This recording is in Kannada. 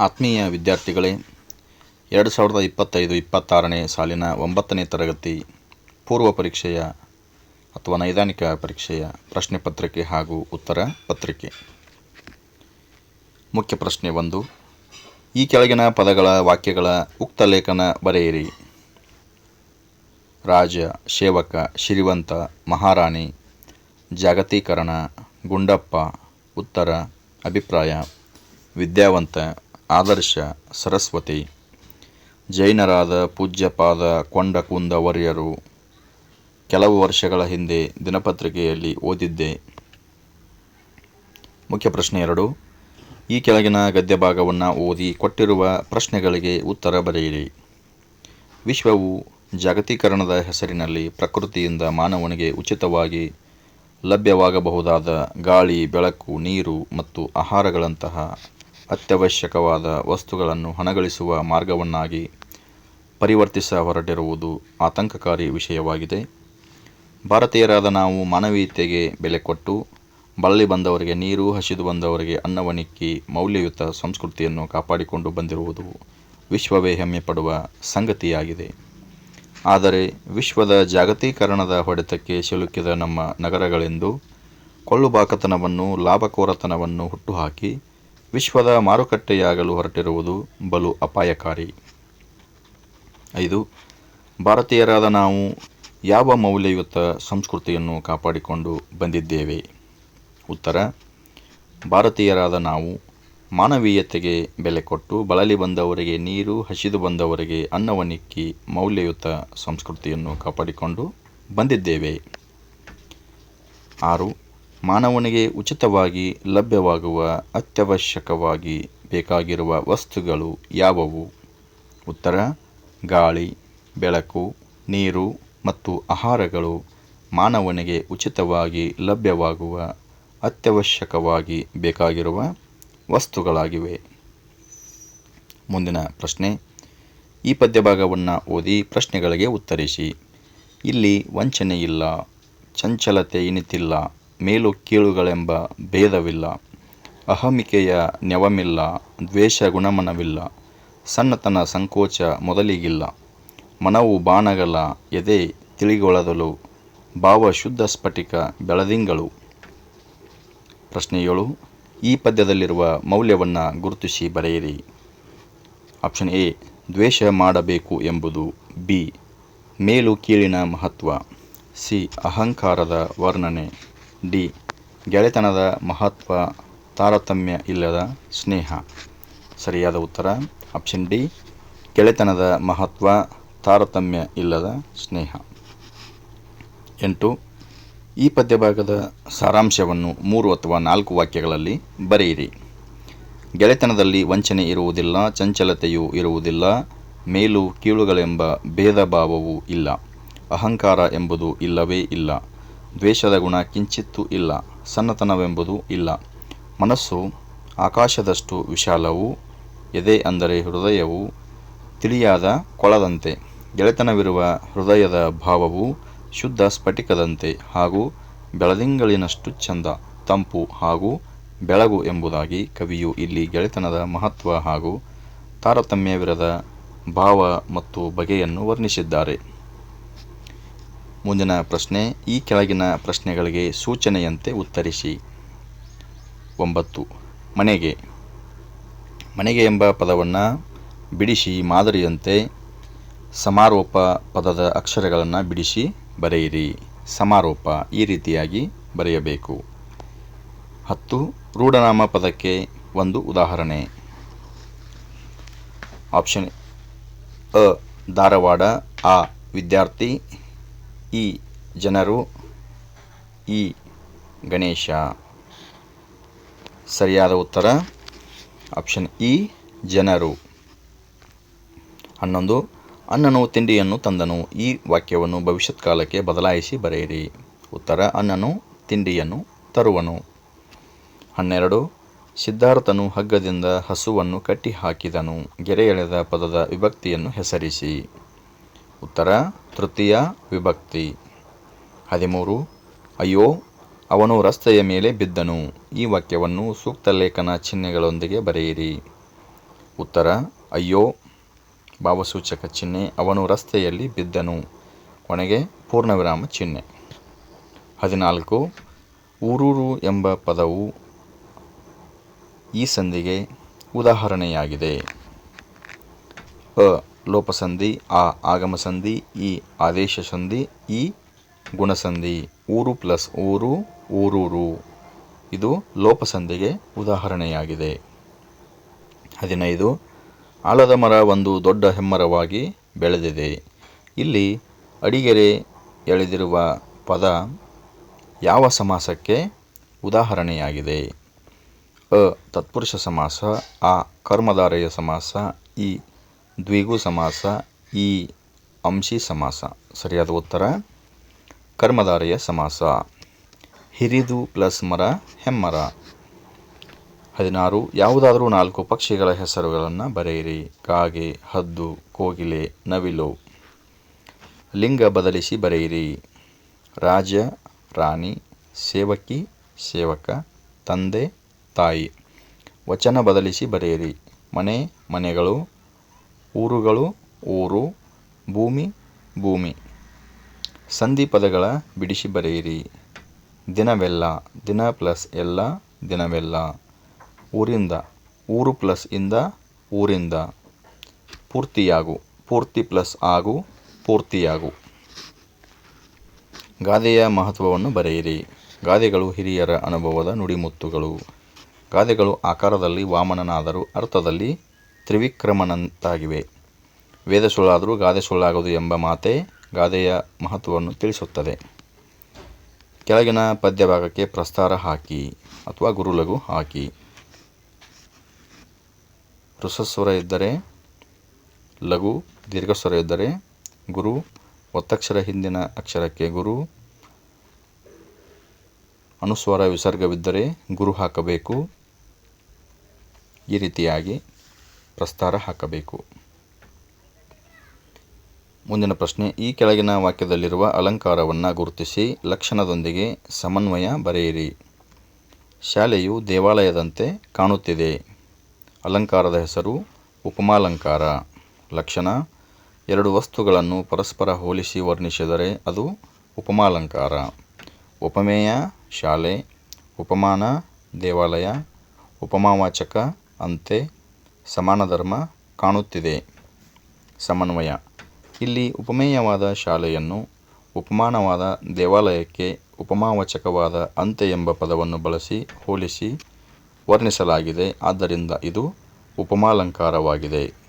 ಆತ್ಮೀಯ ವಿದ್ಯಾರ್ಥಿಗಳೇ, ಎರಡು ಸಾವಿರದ ಇಪ್ಪತ್ತೈದು ಇಪ್ಪತ್ತಾರನೇ ಸಾಲಿನ ಒಂಬತ್ತನೇ ತರಗತಿ ಪೂರ್ವ ಪರೀಕ್ಷೆಯ ಅಥವಾ ನೈದಾನಿಕ ಪರೀಕ್ಷೆಯ ಪ್ರಶ್ನೆ ಪತ್ರಿಕೆ ಹಾಗೂ ಉತ್ತರ ಪತ್ರಿಕೆ. ಮುಖ್ಯ ಪ್ರಶ್ನೆ ಒಂದು, ಈ ಕೆಳಗಿನ ಪದಗಳ ವಾಕ್ಯಗಳ ಉಕ್ತ ಲೇಖನ ಬರೆಯಿರಿ. ರಾಜ, ಸೇವಕ, ಶ್ರೀವಂತ, ಮಹಾರಾಣಿ, ಜಾಗತೀಕರಣ, ಗುಂಡಪ್ಪ, ಉತ್ತರ, ಅಭಿಪ್ರಾಯ, ವಿದ್ಯಾವಂತ ಆದರ್ಶ ಸರಸ್ವತಿ. ಜೈನರಾದ ಪೂಜ್ಯಪಾದ ಕೊಂಡ ವರ್ಯರು ಕೆಲವು ವರ್ಷಗಳ ಹಿಂದೆ ದಿನಪತ್ರಿಕೆಯಲ್ಲಿ ಓದಿದ್ದೆ. ಮುಖ್ಯ ಪ್ರಶ್ನೆ ಎರಡು. ಈ ಕೆಳಗಿನ ಗದ್ಯ ಭಾಗವನ್ನು ಓದಿ ಕೊಟ್ಟಿರುವ ಪ್ರಶ್ನೆಗಳಿಗೆ ಉತ್ತರ ಬರೆಯಿರಿ. ವಿಶ್ವವು ಜಾಗತೀಕರಣದ ಹೆಸರಿನಲ್ಲಿ ಪ್ರಕೃತಿಯಿಂದ ಮಾನವನಿಗೆ ಉಚಿತವಾಗಿ ಲಭ್ಯವಾಗಬಹುದಾದ ಗಾಳಿ, ಬೆಳಕು, ನೀರು ಮತ್ತು ಆಹಾರಗಳಂತಹ ಅತ್ಯವಶ್ಯಕವಾದ ವಸ್ತುಗಳನ್ನು ಹಣಗಳಿಸುವ ಮಾರ್ಗವನ್ನಾಗಿ ಪರಿವರ್ತಿಸ ಹೊರಟಿರುವುದು ಆತಂಕಕಾರಿ ವಿಷಯವಾಗಿದೆ. ಭಾರತೀಯರಾದ ನಾವು ಮಾನವೀಯತೆಗೆ ಬೆಲೆ ಕೊಟ್ಟು ಬಳಲಿ ಬಂದವರಿಗೆ ನೀರು, ಹಸಿದು ಬಂದವರಿಗೆ ಅನ್ನವನಿಕ್ಕಿ ಮೌಲ್ಯಯುತ ಸಂಸ್ಕೃತಿಯನ್ನು ಕಾಪಾಡಿಕೊಂಡು ಬಂದಿರುವುದು ವಿಶ್ವವೇ ಹೆಮ್ಮೆ ಪಡುವ ಸಂಗತಿಯಾಗಿದೆ. ಆದರೆ ವಿಶ್ವದ ಜಾಗತೀಕರಣದ ಹೊಡೆತಕ್ಕೆ ಸಿಲುಕಿದ ನಮ್ಮ ನಗರಗಳೆಂದು ಕೊಳ್ಳುಬಾಕತನವನ್ನು, ಲಾಭಕೋರತನವನ್ನು ಹುಟ್ಟುಹಾಕಿ ವಿಶ್ವದ ಮಾರುಕಟ್ಟೆಯಾಗಲು ಹೊರಟಿರುವುದು ಬಲು ಅಪಾಯಕಾರಿ. ಐದು, ಭಾರತೀಯರಾದ ನಾವು ಯಾವ ಮೌಲ್ಯಯುತ ಸಂಸ್ಕೃತಿಯನ್ನು ಕಾಪಾಡಿಕೊಂಡು ಬಂದಿದ್ದೇವೆ? ಉತ್ತರ, ಭಾರತೀಯರಾದ ನಾವು ಮಾನವೀಯತೆಗೆ ಬೆಲೆ ಕೊಟ್ಟು ಬಳಲಿ ಬಂದವರಿಗೆ ನೀರು, ಹಸಿದು ಬಂದವರಿಗೆ ಅನ್ನವನ್ನಿಕ್ಕಿ ಮೌಲ್ಯಯುತ ಸಂಸ್ಕೃತಿಯನ್ನು ಕಾಪಾಡಿಕೊಂಡು ಬಂದಿದ್ದೇವೆ. ಆರು ಮಾನವನಿಗೆ ಉಚಿತವಾಗಿ ಲಭ್ಯವಾಗುವ ಅತ್ಯವಶ್ಯಕವಾಗಿ ಬೇಕಾಗಿರುವ ವಸ್ತುಗಳು ಯಾವುವು? ಉತ್ತರ, ಗಾಳಿ, ಬೆಳಕು, ನೀರು ಮತ್ತು ಆಹಾರಗಳು ಮಾನವನಿಗೆ ಉಚಿತವಾಗಿ ಲಭ್ಯವಾಗುವ ಅತ್ಯವಶ್ಯಕವಾಗಿ ಬೇಕಾಗಿರುವ ವಸ್ತುಗಳಾಗಿವೆ. ಮುಂದಿನ ಪ್ರಶ್ನೆ. ಈ ಪದ್ಯಭಾಗವನ್ನು ಓದಿ ಪ್ರಶ್ನೆಗಳಿಗೆ ಉತ್ತರಿಸಿ. ಇಲ್ಲಿ ವಂಚನೆ ಇಲ್ಲ ಚಂಚಲತೆ ಇನಿತಿಲ್ಲ ಮೇಲು ಕೀಳುಗಳೆಂಬ ಭೇದವಿಲ್ಲ. ಅಹಮಿಕೆಯ ನೆವಮಿಲ್ಲ ದ್ವೇಷ ಗುಣಮನವಿಲ್ಲ. ಸಣ್ಣತನ ಸಂಕೋಚ ಮೊದಲಿಗಿಲ್ಲ. ಮನವು ಬಾಣಗಲ ಎದೆ ತಿಳಿಗೊಳದಲು, ಭಾವ ಶುದ್ಧ ಸ್ಫಟಿಕ ಬೆಳದಿಂಗಳು. ಪ್ರಶ್ನೆ ಏಳು, ಈ ಪದ್ಯದಲ್ಲಿರುವ ಮೌಲ್ಯವನ್ನು ಗುರುತಿಸಿ ಬರೆಯಿರಿ. ಆಪ್ಷನ್ ಎ, ದ್ವೇಷ ಮಾಡಬೇಕು ಎಂಬುದು. ಬಿ ಮೇಲು ಕೀಳಿನ ಮಹತ್ವ. ಸಿ, ಅಹಂಕಾರದ ವರ್ಣನೆ. ಡಿ. ಗೆಳೆತನದ ಮಹತ್ವ, ತಾರತಮ್ಯ ಇಲ್ಲದ ಸ್ನೇಹ. ಸರಿಯಾದ ಉತ್ತರ, ಆಪ್ಷನ್ ಡಿ. ಗೆಳೆತನದ ಮಹತ್ವ, ತಾರತಮ್ಯ ಇಲ್ಲದ ಸ್ನೇಹ. ಎಂಟು. ಈ ಪದ್ಯಭಾಗದ ಸಾರಾಂಶವನ್ನು ಮೂರು ಅಥವಾ ನಾಲ್ಕು ವಾಕ್ಯಗಳಲ್ಲಿ ಬರೆಯಿರಿ. ಗೆಳೆತನದಲ್ಲಿ ವಂಚನೆ ಇರುವುದಿಲ್ಲ, ಚಂಚಲತೆಯು ಇರುವುದಿಲ್ಲ, ಮೇಲು ಕೀಳುಗಳೆಂಬ ಭೇದ ಭಾವವೂ ಇಲ್ಲ, ಅಹಂಕಾರ ಎಂಬುದು ಇಲ್ಲವೇ ಇಲ್ಲ. ದ್ವೇಷದ ಗುಣ ಕಿಂಚಿತ್ತೂ ಇಲ್ಲ ಸಣ್ಣತನವೆಂಬುದು ಇಲ್ಲ. ಮನಸ್ಸು ಆಕಾಶದಷ್ಟು ವಿಶಾಲವೂ, ಎದೆ ಅಂದರೆ ಹೃದಯವು, ತಿಳಿಯಾದ ಕೊಳದಂತೆ. ಗೆಳೆತನವಿರುವ ಹೃದಯದ ಭಾವವು ಶುದ್ಧ ಸ್ಫಟಿಕದಂತೆ ಹಾಗೂ ಬೆಳದಿಂಗಳಿನಷ್ಟು ಚಂದ, ತಂಪು ಹಾಗೂ ಬೆಳಗು ಎಂಬುದಾಗಿ ಕವಿಯು ಇಲ್ಲಿ ಗೆಳೆತನದ ಮಹತ್ವ ಹಾಗೂ ತಾರತಮ್ಯವಿರದ ಭಾವ ಮತ್ತು ಬಗೆಯನ್ನು ವರ್ಣಿಸಿದ್ದಾರೆ. ಮುಂದಿನ ಪ್ರಶ್ನೆ, ಈ ಕೆಳಗಿನ ಪ್ರಶ್ನೆಗಳಿಗೆ ಸೂಚನೆಯಂತೆ ಉತ್ತರಿಸಿ. ಒಂಬತ್ತು. ಮನೆಗೆ. ಮನೆಗೆ ಎಂಬ ಪದವನ್ನು ಬಿಡಿಸಿ ಮಾದರಿಯಂತೆ ಸಮಾರೋಪ ಪದದ ಅಕ್ಷರಗಳನ್ನು ಬಿಡಿಸಿ ಬರೆಯಿರಿ. ಸಮಾರೋಪ ಈ ರೀತಿಯಾಗಿ ಬರೆಯಬೇಕು. ಹತ್ತು. ರೂಢನಾಮ ಪದಕ್ಕೆ ಒಂದು ಉದಾಹರಣೆ. ಆಪ್ಷನ್ ಅ ಧಾರವಾಡ. ಆ, ವಿದ್ಯಾರ್ಥಿ. ಇ ಜನರು ಈ ಗಣೇಶ. ಸರಿಯಾದ ಉತ್ತರ? ಆಪ್ಷನ್ ಇ, ಜನರು. ಹನ್ನೊಂದು ಅನ್ನನು ತಿಂಡಿಯನ್ನು ತಂದನು. ಈ ವಾಕ್ಯವನ್ನು ಭವಿಷ್ಯತ್ ಕಾಲಕ್ಕೆ ಬದಲಾಯಿಸಿ ಬರೆಯಿರಿ. ಉತ್ತರ ಅನ್ನನು ತಿಂಡಿಯನ್ನು ತರುವನು. ಹನ್ನೆರಡು, ಸಿದ್ಧಾರ್ಥನು ಹಗ್ಗದಿಂದ ಹಸುವನ್ನು ಕಟ್ಟಿ ಹಾಕಿದನು ಗೆರೆ ಎಳೆದ ಪದದ ವಿಭಕ್ತಿಯನ್ನು ಹೆಸರಿಸಿ. ಉತ್ತರ, ತೃತೀಯ ವಿಭಕ್ತಿ. ಹದಿಮೂರು, ಅಯ್ಯೋ, ಅವನು ರಸ್ತೆಯ ಮೇಲೆ ಬಿದ್ದನು. ಈ ವಾಕ್ಯವನ್ನು ಸೂಕ್ತ ಲೇಖನ ಚಿಹ್ನೆಗಳೊಂದಿಗೆ ಬರೆಯಿರಿ. ಉತ್ತರ, ಅಯ್ಯೋ, ಭಾವಸೂಚಕ ಚಿಹ್ನೆ, ಅವನು ರಸ್ತೆಯಲ್ಲಿ ಬಿದ್ದನು. ಕೊನೆಗೆ ಪೂರ್ಣವಿರಾಮ ಚಿಹ್ನೆ. ಹದಿನಾಲ್ಕು, ಊರೂರು ಎಂಬ ಪದವು ಈ ಸಂಧಿಗೆ ಉದಾಹರಣೆಯಾಗಿದೆ. ಅ. ಲೋಪಸಂಧಿ, ಆ ಆಗಮಸಂಧಿ, ಈ ಆದೇಶ ಸಂಧಿ ಈ ಗುಣಸಂಧಿ. ಊರು ಪ್ಲಸ್ ಊರು, ಊರೂರು. ಇದು ಲೋಪಸಂಧಿಗೆ ಉದಾಹರಣೆಯಾಗಿದೆ. ಹದಿನೈದು. ಆಲದ ಮರ ಒಂದು ದೊಡ್ಡ ಹೆಮ್ಮರವಾಗಿ ಬೆಳೆದಿದೆ. ಇಲ್ಲಿ ಅಡಿಗೆರೆ ಎಳೆದಿರುವ ಪದ ಯಾವ ಸಮಾಸಕ್ಕೆ ಉದಾಹರಣೆಯಾಗಿದೆ? ಅ ತತ್ಪುರುಷ ಸಮಾಸ, ಆ ಕರ್ಮಧಾರಯ ಸಮಾಸ, ಈ ದ್ವಿಗು ಸಮಾಸ, ಈ ಅಂಶಿ ಸಮಾಸ. ಸರಿಯಾದ ಉತ್ತರ? ಕರ್ಮಧಾರಯ ಸಮಾಸ. ಹಿರಿದು ಪ್ಲಸ್ ಮರ, ಹೆಮ್ಮರ. ಹದಿನಾರು, ಯಾವುದಾದರೂ ನಾಲ್ಕು ಪಕ್ಷಿಗಳ ಹೆಸರುಗಳನ್ನು ಬರೆಯಿರಿ. ಕಾಗೆ, ಹದ್ದು, ಕೋಗಿಲೆ, ನವಿಲು. ಲಿಂಗ ಬದಲಿಸಿ ಬರೆಯಿರಿ. ರಾಜ, ರಾಣಿ, ಸೇವಕಿ, ಸೇವಕ, ತಂದೆ, ತಾಯಿ. ವಚನ ಬದಲಿಸಿ ಬರೆಯಿರಿ. ಮನೆ, ಮನೆಗಳು ಊರುಗಳು ಊರು, ಭೂಮಿ ಭೂಮಿ. ಸಂಧಿ ಪದಗಳ ಬಿಡಿಸಿ ಬರೆಯಿರಿ. ದಿನವೆಲ್ಲ, ದಿನ ಪ್ಲಸ್ ಎಲ್ಲ, ದಿನವೆಲ್ಲ. ಊರಿಂದ, ಊರು ಪ್ಲಸ್ ಇಂದ, ಊರಿಂದ. ಪೂರ್ತಿಯಾಗು, ಪೂರ್ತಿ ಪ್ಲಸ್ ಆಗು, ಪೂರ್ತಿಯಾಗು. ಗಾದೆಯ ಮಹತ್ವವನ್ನು ಬರೆಯಿರಿ. ಗಾದೆಗಳು ಹಿರಿಯರ ಅನುಭವದ ನುಡಿಮುತ್ತುಗಳು. ಗಾದೆಗಳು ಆಕಾರದಲ್ಲಿ ವಾಮನನಾದರೂ ಅರ್ಥದಲ್ಲಿ ತ್ರಿವಿಕ್ರಮನಂತಾಗಿವೆ ವೇದ ಸುಳ್ಳಾದರೂ ಗಾದೆ ಸುಳ್ಳಾಗದು ಎಂಬ ಮಾತೇ ಗಾದೆಯ ಮಹತ್ವವನ್ನು ತಿಳಿಸುತ್ತದೆ. ಕೆಳಗಿನ ಪದ್ಯ ಭಾಗಕ್ಕೆ ಪ್ರಸ್ತಾರ ಹಾಕಿ ಅಥವಾ ಗುರುಲಘು ಹಾಕಿ. ಋಷಸ್ವರ ಇದ್ದರೆ ಲಘು, ದೀರ್ಘಸ್ವರ ಇದ್ದರೆ ಗುರು, ಒತ್ತಕ್ಷರ ಹಿಂದಿನ ಅಕ್ಷರಕ್ಕೆ ಗುರು. ಅನುಸ್ವಾರ ವಿಸರ್ಗವಿದ್ದರೆ ಗುರು ಹಾಕಬೇಕು. ಈ ರೀತಿಯಾಗಿ ಪ್ರಸ್ತಾರ ಹಾಕಬೇಕು. ಮುಂದಿನ ಪ್ರಶ್ನೆ, ಈ ಕೆಳಗಿನ ವಾಕ್ಯದಲ್ಲಿರುವ ಅಲಂಕಾರವನ್ನು ಗುರುತಿಸಿ ಲಕ್ಷಣದೊಂದಿಗೆ ಸಮನ್ವಯ ಬರೆಯಿರಿ. ಶಾಲೆಯು ದೇವಾಲಯದಂತೆ ಕಾಣುತ್ತಿದೆ. ಅಲಂಕಾರದ ಹೆಸರು ಉಪಮಾಲಂಕಾರ. ಲಕ್ಷಣ, ಎರಡು ವಸ್ತುಗಳನ್ನು ಪರಸ್ಪರ ಹೋಲಿಸಿ ವರ್ಣಿಸಿದರೆ ಅದು ಉಪಮಾಲಂಕಾರ. ಉಪಮೇಯ, ಶಾಲೆ. ಉಪಮಾನ, ದೇವಾಲಯ. ಉಪಮಾವಾಚಕ, ಅಂತೆ. ಸಮಾನ ಧರ್ಮ ಕಾಣುತ್ತಿದೆ. ಸಮನ್ವಯ. ಇಲ್ಲಿ ಉಪಮೇಯವಾದ ಶಾಲೆಯನ್ನು, ಉಪಮಾನವಾದ ದೇವಾಲಯಕ್ಕೆ, ಉಪಮಾವಚಕವಾದ ಅಂತೆ ಎಂಬ ಪದವನ್ನು ಬಳಸಿ ಹೋಲಿಸಿ ವರ್ಣಿಸಲಾಗಿದೆ. ಆದ್ದರಿಂದ ಇದು ಉಪಮಾಲಂಕಾರವಾಗಿದೆ.